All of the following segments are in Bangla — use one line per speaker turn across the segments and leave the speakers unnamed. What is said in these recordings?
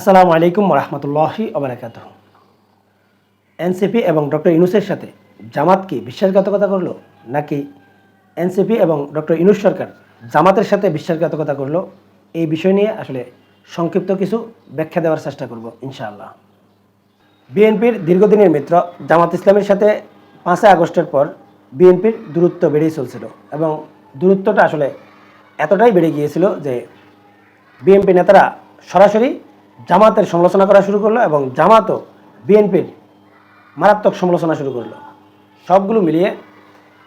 আসসালামু আলাইকুম রহমতুল্লাহি ওবরাকাত এনসিপি এবং ডক্টর ইনুসের সাথে জামাত কি বিশ্বাসঘাতকতা করল, নাকি এনসিপি এবং ডক্টর ইনুস সরকার জামাতের সাথে বিশ্বাসঘাতকতা করল? এই বিষয় নিয়ে আসলে সংক্ষিপ্ত কিছু ব্যাখ্যা দেওয়ার চেষ্টা করব, ইনশাআল্লাহ। বিএনপির দীর্ঘদিনের মিত্র জামাত ইসলামের সাথে পাঁচই আগস্টের পর বিএনপির দূরত্ব বেড়েই চলছিল এবং দূরত্বটা আসলে এতটাই বেড়ে গিয়েছিল যে বিএনপি নেতারা সরাসরি জামাতের সমালোচনা করা শুরু করল এবং জামাতও বিএনপির মারাত্মক সমালোচনা শুরু করল। সবগুলো মিলিয়ে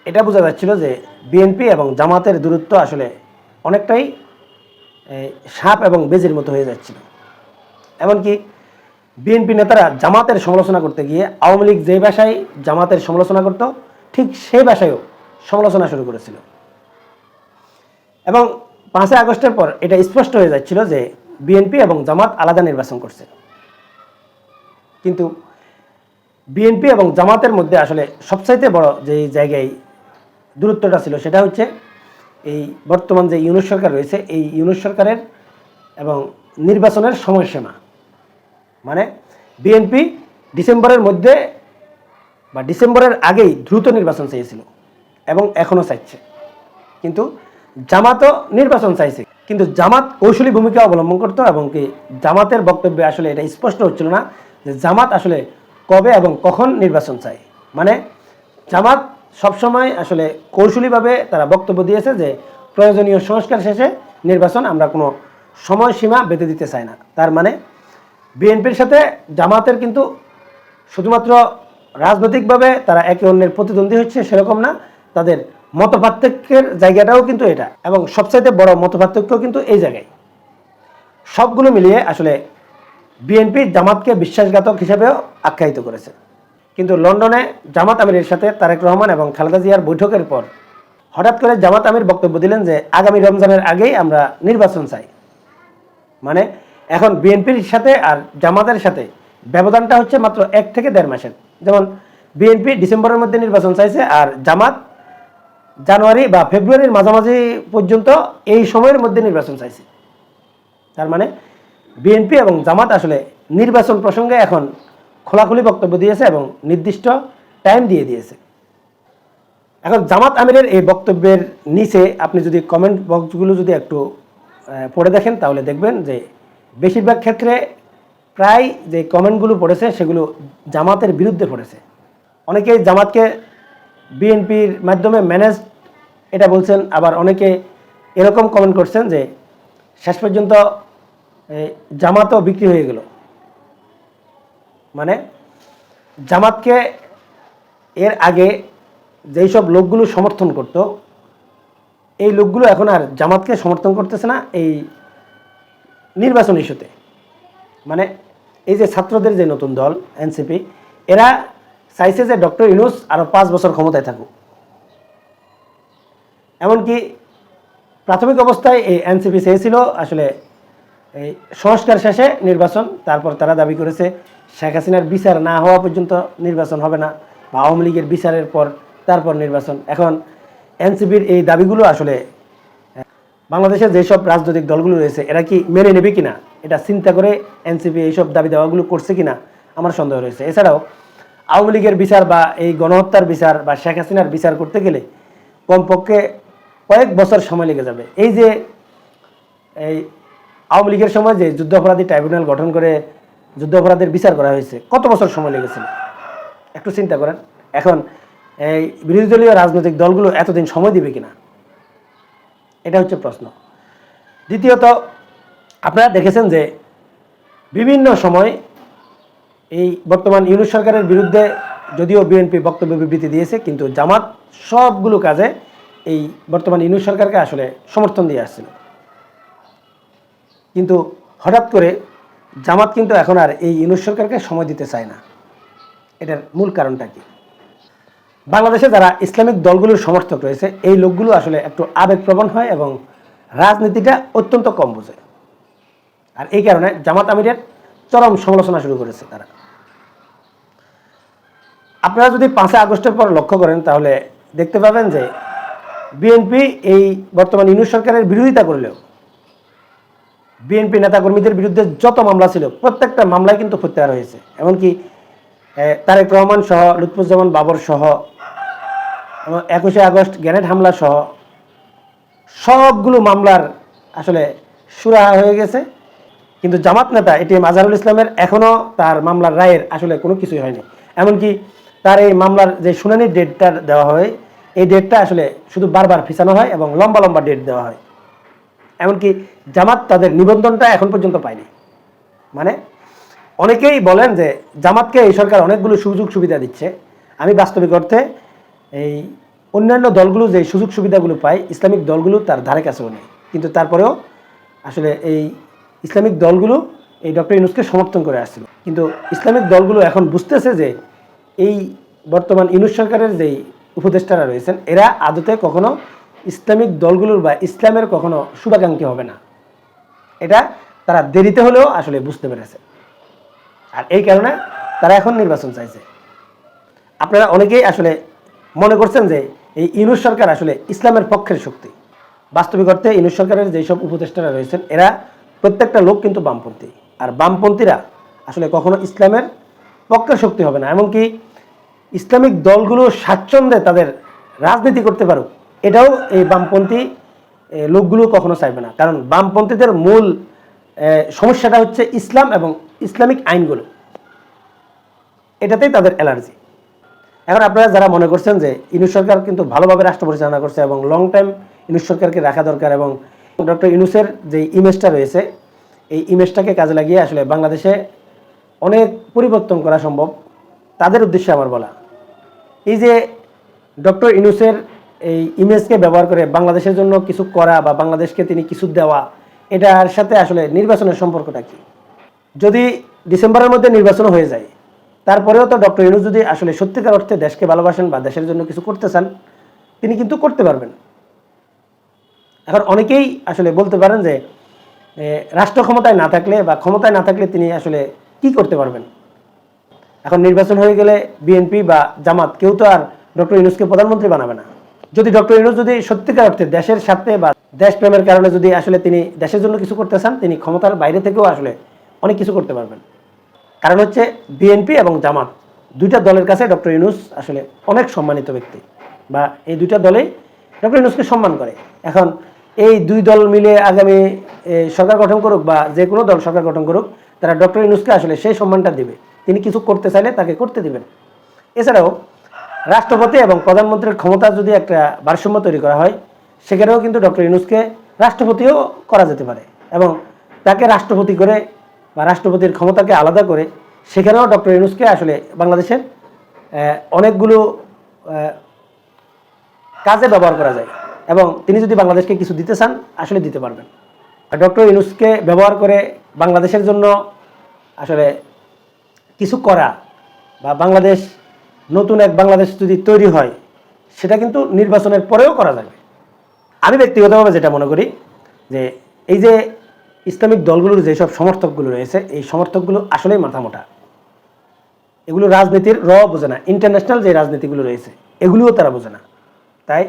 এটা বোঝা যাচ্ছিল যে বিএনপি এবং জামাতের দূরত্ব আসলে অনেকটাই সাপ এবং বেজির মতো হয়ে যাচ্ছিল। এমনকি বিএনপি নেতারা জামাতের সমালোচনা করতে গিয়ে আওয়ামী লীগ যে ভাষায় জামাতের সমালোচনা করত, ঠিক সেই ভাষায়ও সমালোচনা শুরু করেছিল। এবং পাঁচই আগস্টের পর এটা স্পষ্ট হয়ে যাচ্ছিল যে বিএনপি এবং জামাত আলাদা নির্বাচন করছে। কিন্তু বিএনপি এবং জামাতের মধ্যে আসলে সবচাইতে বড় যে জায়গায় দূরত্বটা ছিল সেটা হচ্ছে এই বর্তমান যে ইউনুস সরকার রয়েছে, এই ইউনুস সরকারের এবং নির্বাচনের সময়সীমা। মানে বিএনপি ডিসেম্বরের মধ্যে বা ডিসেম্বরের আগেই দ্রুত নির্বাচন চেয়েছিল এবং এখনও চাইছে। কিন্তু জামাতও নির্বাচন চাইছে। কিন্তু জামাত কৌশলী ভূমিকা অবলম্বন করতো এবং কি জামাতের বক্তব্যে আসলে এটা স্পষ্ট হচ্ছিল না যে জামাত আসলে কবে এবং কখন নির্বাচন চায়। মানে জামাত সবসময় আসলে কৌশলীভাবে তারা বক্তব্য দিয়েছে যে প্রয়োজনীয় সংস্কার শেষে নির্বাচন আমরা কোনো সময়সীমা বেঁধে দিতে চাই না। তার মানে বিএনপির সাথে জামাতের কিন্তু শুধুমাত্র রাজনৈতিকভাবে তারা একে অন্যের প্রতিদ্বন্দ্বী হচ্ছে সেরকম না, তাদের মতপার্থক্যের জায়গাটাও কিন্তু এটা এবং সবচাইতে বড় মতপার্থক্য কিন্তু এই জায়গায়। সবগুলো মিলিয়ে আসলে বিএনপি জামাতকে বিশ্বাসঘাতক হিসেবেও আখ্যায়িত করেছে। কিন্তু লন্ডনে জামাত আমিরের সাথে তারেক রহমান এবং খালেদা জিয়ার বৈঠকের পর হঠাৎ করে জামাত আমির বক্তব্য দিলেন যে, আগামী রমজানের আগেই আমরা নির্বাচন চাই। মানে এখন বিএনপির সাথে আর জামাতের সাথে ব্যবধানটা হচ্ছে মাত্র এক থেকে দেড় মাসের। যেমন বিএনপি ডিসেম্বরের মধ্যে নির্বাচন চাইছে আর জামাত জানুয়ারি বা ফেব্রুয়ারির মাঝামাঝি পর্যন্ত এই সময়ের মধ্যে নির্বাচন চাইছে। তার মানে বিএনপি এবং জামাত আসলে নির্বাচন প্রসঙ্গে এখন খোলাখুলি বক্তব্য দিয়েছে এবং নির্দিষ্ট টাইম দিয়ে দিয়েছে। এখন জামাত আমিরের এই বক্তব্যের নিচে আপনি যদি কমেন্ট বক্সগুলো যদি একটু পড়ে দেখেন, তাহলে দেখবেন যে বেশিরভাগ ক্ষেত্রে প্রায় যে কমেন্টগুলো পড়েছে, সেগুলো জামাতের বিরুদ্ধে পড়েছে। অনেকেই জামাতকে বিএনপির মাধ্যমে ম্যানেজ এটা বলছেন, আবার অনেকে এরকম কমেন্ট করছেন যে, শেষ পর্যন্ত জামাতও বিক্রি হয়ে গেল। মানে জামাতকে এর আগে যেই সব লোকগুলো সমর্থন করত, এই লোকগুলো এখন আর জামাতকে সমর্থন করতেছে না এই নির্বাচন ইস্যুতে। মানে এই যে ছাত্রদের যে নতুন দল, এনসিপি, এরা চাইছে যে ডক্টর ইনুস আরও পাঁচ বছর ক্ষমতায় থাকুক এমনকি প্রাথমিক অবস্থায় এই এনসিপি চেয়েছিল, আসলে এই সংস্কার শেষে নির্বাচন, তারপর তারা দাবি করেছে শেখ হাসিনার বিচার না হওয়া পর্যন্ত নির্বাচন হবে না বা আওয়ামী লীগের বিচারের পর, তারপর নির্বাচন। এখন এনসিপির এই দাবিগুলো আসলে বাংলাদেশের যেসব রাজনৈতিক দলগুলো রয়েছে, এরা কি মেনে নেবে কিনা, এটা চিন্তা করে এনসিপি এইসব দাবি দাওয়াগুলো করছে কিনা, আমার সন্দেহ রয়েছে। এছাড়াও আওয়ামী লীগের বিচার বা এই গণহত্যার বিচার বা শেখ হাসিনার বিচার করতে গেলে কমপক্ষে কয়েক বছর সময় লেগে যাবে। এই যে, এই আওয়ামী লীগের সময় যে যুদ্ধাপরাধী ট্রাইব্যুনাল গঠন করে যুদ্ধাপরাধের বিচার করা হয়েছে, কত বছর সময় লেগেছিল? একটু চিন্তা করেন। এখন এই বিরোধী দলীয় রাজনৈতিক দলগুলো এতদিন সময় দিবে কিনা? এটা হচ্ছে প্রশ্ন। দ্বিতীয়ত, আপনারা দেখেছেন যে বিভিন্ন সময় এই বর্তমান ইউনুস সরকারের বিরুদ্ধে যদিও বিএনপি বক্তব্য বিবৃতি দিয়েছে, কিন্তু জামাত সবগুলো কাজে এই বর্তমান ইউনুস সরকারকে আসলে সমর্থন দিয়ে আসছিল। কিন্তু হঠাৎ করে জামাত কিন্তু এখন আর এই ইউনুস সরকারকে সময় দিতে চায় না। এটার মূল কারণটা কি? বাংলাদেশে যারা ইসলামিক দলগুলোর সমর্থক রয়েছে, এই লোকগুলো আসলে একটু আবেগপ্রবণ হয় এবং রাজনীতিটা অত্যন্ত কম বোঝে। আর এই কারণে জামাত আমিরের চরম সমালোচনা শুরু করেছে তারা। আপনারা যদি পাঁচই আগস্টের পর লক্ষ্য করেন, তাহলে দেখতে পাবেন যে বিএনপি এই বর্তমান ইউনুস সরকারের বিরোধিতা করলেও বিএনপি নেতাকর্মীদের বিরুদ্ধে যত মামলা ছিল, প্রত্যেকটা মামলায় কিন্তু প্রত্যাহার হয়েছে। এমনকি তারেক রহমান সহ, লুৎফুজ্জামান বাবর সহ একুশে আগস্ট গ্যানেট হামলা সহ, সবগুলো মামলার আসলে সুরাহা হয়ে গেছে। কিন্তু জামাত নেতা এটিএম আজহারুল ইসলামের এখনও তার মামলার রায়ের আসলে কোনো কিছুই হয়নি। এমনকি তার এই মামলার যে শুনানির ডেটটা দেওয়া হয়, এই ডেটটা আসলে শুধু বারবার ফিসানো হয় এবং লম্বা লম্বা ডেট দেওয়া হয়। এমনকি জামাত তাদের নিবন্ধনটা এখন পর্যন্ত পায়নি। মানে অনেকেই বলেন যে জামাতকে এই সরকার অনেকগুলো সুযোগ সুবিধা দিচ্ছে। আমি বাস্তবিক অর্থে এই অন্যান্য দলগুলো যে সুযোগ সুবিধাগুলো পায়, ইসলামিক দলগুলো তার ধারে কাছেও নেই। কিন্তু তারপরেও আসলে এই ইসলামিক দলগুলো এই ডক্টর ইউনুসকে সমর্থন করে আসছিল। কিন্তু ইসলামিক দলগুলো এখন বুঝতেছে যে এই বর্তমান ইউনুস সরকারের যেই উপদেষ্টারা রয়েছেন, এরা আদতে কখনো ইসলামিক দলগুলোর বা ইসলামের কখনো শুভাকাঙ্ক্ষী হবে না। এটা তারা দেরিতে হলেও আসলে বুঝতে পেরেছে। আর এই কারণে তারা এখন নির্বাচন চাইছে। আপনারা অনেকেই আসলে মনে করছেন যে এই ইউনুস সরকার আসলে ইসলামের পক্ষের শক্তি। বাস্তবিক অর্থে ইউনুস সরকারের যেসব উপদেষ্টারা রয়েছেন, এরা প্রত্যেকটা লোক কিন্তু বামপন্থী। আর বামপন্থীরা আসলে কখনো ইসলামের পক্ষের শক্তি হবে না। এমনকি ইসলামিক দলগুলো স্বাচ্ছন্দ্যে তাদের রাজনীতি করতে পারুক, এটাও এই বামপন্থী লোকগুলো কখনো চাইবে না। কারণ বামপন্থীদের মূল সমস্যাটা হচ্ছে ইসলাম এবং ইসলামিক আইনগুলো। এটাতেই তাদের অ্যালার্জি। এখন আপনারা যারা মনে করছেন যে ইনুস সরকার কিন্তু ভালোভাবে রাষ্ট্র পরিচালনা করছে এবং লং টাইম ইনুস সরকারকে রাখা দরকার এবং ডক্টর ইনুসের যে ইমেজটা রয়েছে, এই ইমেজটাকে কাজে লাগিয়ে আসলে বাংলাদেশে অনেক পরিবর্তন করা সম্ভব। তাদের উদ্দেশ্যে আমার বলা, এই যে ডক্টর ইনুসের এই ইমেজকে ব্যবহার করে বাংলাদেশের জন্য কিছু করা বা বাংলাদেশকে তিনি কিছু দেওয়া, এটার সাথে আসলে নির্বাচনের সম্পর্কটা কি? যদি ডিসেম্বরের মধ্যে নির্বাচন হয়ে যায়, তারপরেও তো ডক্টর ইনুস যদি আসলে সত্যিকার অর্থে দেশকে ভালোবাসেন বা দেশের জন্য কিছু করতে চান, তিনি কিন্তু করতে পারবেন। এখন অনেকেই আসলে বলতে পারেন যে রাষ্ট্র ক্ষমতায় না থাকলে বা ক্ষমতায় না থাকলে তিনি আসলে কি করতে পারবেন? এখন নির্বাচন হয়ে গেলে বিএনপি বা জামাত কেউ তো আর ডক্টর ইউনুসকে প্রধানমন্ত্রী বানাবে না। যদি ডক্টর ইউনুস যদি সত্যিকার অর্থে দেশের স্বার্থে বা দেশপ্রেমের কারণে যদি আসলে তিনি দেশের জন্য কিছু করতে চান, তিনি ক্ষমতার বাইরে থেকেও আসলে অনেক কিছু করতে পারবেন। কারণ হচ্ছে বিএনপি এবং জামাত দুইটা দলের কাছে ডক্টর ইউনুস আসলে অনেক সম্মানিত ব্যক্তি বা এই দুইটা দলেই ডক্টর ইউনুসকে সম্মান করে। এখন এই দুই দল মিলে আগামী সরকার গঠন করুক বা যে কোনো দল সরকার গঠন করুক, তারা ডক্টর ইউনুসকে আসলে সেই সম্মানটা দিবে। তিনি কিছু করতে চাইলে তাকে করতে দিবেন। এছাড়াও রাষ্ট্রপতি এবং প্রধানমন্ত্রীর ক্ষমতা যদি একটা ভারসাম্য তৈরি করা হয়, সেখানেও কিন্তু ডক্টর ইউনুসকে রাষ্ট্রপতিও করা যেতে পারে এবং তাকে রাষ্ট্রপতি করে বা রাষ্ট্রপতির ক্ষমতাকে আলাদা করে সেখানেও ডক্টর ইউনুসকে আসলে বাংলাদেশের অনেকগুলো কাজে ব্যবহার করা যায়। এবং তিনি যদি বাংলাদেশকে কিছু দিতে চান, আসলে দিতে পারবেন। ডক্টর ইউনুসকে ব্যবহার করে বাংলাদেশের জন্য আসলে কিছু করা বা বাংলাদেশ, নতুন এক বাংলাদেশ যদি তৈরি হয়, সেটা কিন্তু নির্বাচনের পরেও করা যাবে। আমি ব্যক্তিগতভাবে যেটা মনে করি, যে এই যে ইসলামিক দলগুলোর যেসব সমর্থকগুলো রয়েছে, এই সমর্থকগুলো আসলেই মাথা মোটা। এগুলো রাজনীতির র বোঝে না। ইন্টারন্যাশনাল যে রাজনীতিগুলো রয়েছে, এগুলোও তারা বোঝে না। তাই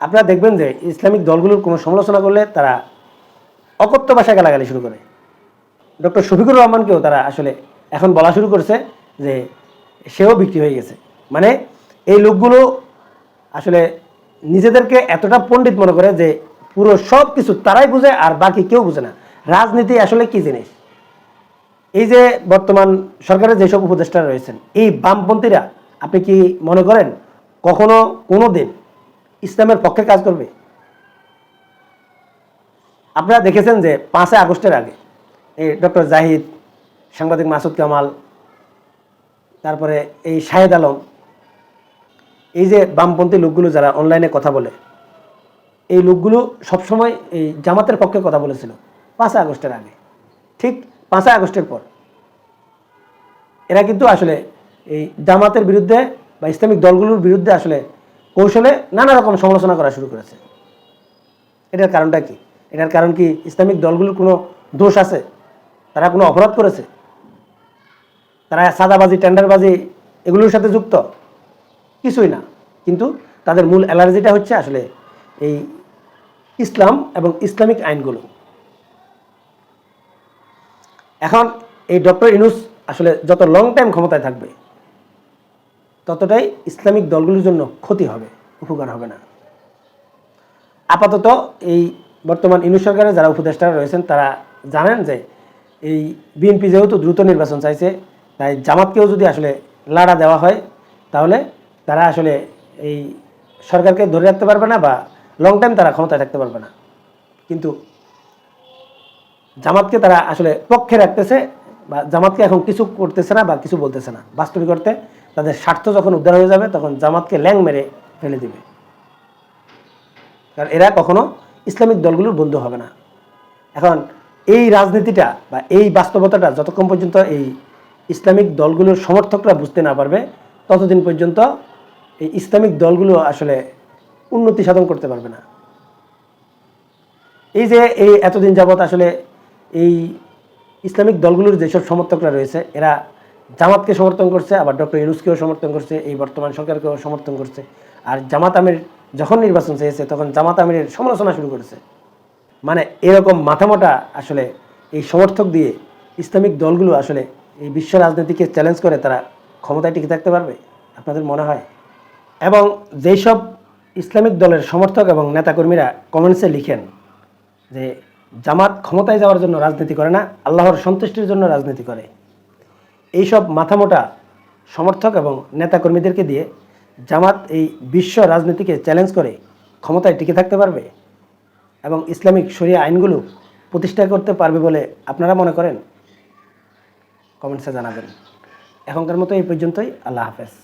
আপনারা দেখবেন যে ইসলামিক দলগুলোর কোনো সমালোচনা করলে তারা অকথ্য ভাষায় গালাগালি শুরু করে। ডক্টর শফিকুর রহমানকেও তারা আসলে এখন বলা শুরু করেছে যে সেও বিক্রি হয়ে গেছে। মানে এই লোকগুলো আসলে নিজেদেরকে এতটা পণ্ডিত মনে করে যে পুরো সব কিছু তারাই বুঝে আর বাকি কেউ বুঝে না। রাজনীতি আসলে কি জিনিস? এই যে বর্তমান সরকারের যেসব উপদেষ্টা রয়েছেন, এই বামপন্থীরা, আপনি কি মনে করেন কখনো কোনো দিন ইসলামের পক্ষে কাজ করবে। আপনারা দেখেছেন যে পাঁচই আগস্টের আগে এই ডক্টর জাহিদ, সাংবাদিক মাসুদ কামাল, তারপরে এই শাহেদ আলম, এই যে বামপন্থী লোকগুলো যারা অনলাইনে কথা বলে, এই লোকগুলো সবসময় এই জামাতের পক্ষে কথা বলেছিল পাঁচই আগস্টের আগে। ঠিক পাঁচই আগস্টের পর। এরা কিন্তু আসলে এই জামাতের বিরুদ্ধে বা ইসলামিক দলগুলোর বিরুদ্ধে আসলে কৌশলে নানা রকম সমালোচনা করা শুরু করেছে। এটার কারণটা কি? এটার কারণ কি ইসলামিক দলগুলোর কোনো দোষ আছে? তারা কোনো অপরাধ করেছে? তারা সাদাবাজি, টেন্ডারবাজি এগুলোর সাথে যুক্ত? কিছুই না। কিন্তু তাদের মূল অ্যালার্জিটা হচ্ছে আসলে এই ইসলাম এবং ইসলামিক আইনগুলো। এখন এই ডক্টর ইনুস আসলে যত লং টাইম ক্ষমতায় থাকবে ততটাই ইসলামিক দলগুলোর জন্য ক্ষতি হবে, উপকার হবে না। আপাতত এই বর্তমান ইনু সরকারের যারা উপদেষ্টারা রয়েছেন, তারা জানেন যে এই বিএনপি যেহেতু দ্রুত নির্বাচন চাইছে, তাই জামাতকেও যদি আসলে লাড়া দেওয়া হয়, তাহলে তারা আসলে এই সরকারকে ধরে রাখতে পারবে না বা লং টাইম তারা ক্ষমতায় থাকতে পারবে না। কিন্তু জামাতকে তারা আসলে পক্ষে রাখতেছে বা জামাতকে এখন কিছু করতেছে না বা কিছু বলতেছে না। বাস্তবিক করতে তাদের স্বার্থ যখন উদ্ধার হয়ে যাবে, তখন জামাতকে ল্যাং মেরে ফেলে দিবে। কারণ এরা কখনো ইসলামিক দলগুলোর বন্ধু হবে না। এখন এই রাজনীতিটা বা এই বাস্তবতাটা যতক্ষণ পর্যন্ত এই ইসলামিক দলগুলোর সমর্থকরা বুঝতে না পারবে, ততদিন পর্যন্ত এই ইসলামিক দলগুলো আসলে উন্নতি সাধন করতে পারবে না। এই যে এই এতদিন যাবৎ আসলে এই ইসলামিক দলগুলোর যেসব সমর্থকরা রয়েছে, এরা জামাতকে সমর্থন করছে, আবার ডক্টর ইউনুসকেও সমর্থন করছে, এই বর্তমান সরকারকেও সমর্থন করছে। আর জামাত আমির যখন নির্বাচন চেয়েছে, তখন জামাত আমিরের সমালোচনা শুরু করেছে। মানে এরকম মাথামোটা আসলে এই সমর্থক দিয়ে ইসলামিক দলগুলো আসলে এই বিশ্ব রাজনীতিকে চ্যালেঞ্জ করে, তারা ক্ষমতায় টিকে থাকতে পারবে? আপনাদের মনে হয়? এবং যেই সব ইসলামিক দলের সমর্থক এবং নেতাকর্মীরা কমেন্টসে লিখেন যে, জামাত ক্ষমতায় যাওয়ার জন্য রাজনীতি করে না, আল্লাহর সন্তুষ্টির জন্য রাজনীতি করে। এইসব মাথামোটা সমর্থক এবং নেতাকর্মীদেরকে দিয়ে জামাত এই বিশ্ব রাজনীতিকে চ্যালেঞ্জ করে ক্ষমতায় টিকে থাকতে পারবে এবং ইসলামিক শরিয়া আইনগুলো প্রতিষ্ঠা করতে পারবে বলে আপনারা মনে করেন? কমেন্টসে জানাবেন। এখনকার মতো এই পর্যন্তই। আল্লাহ হাফেজ।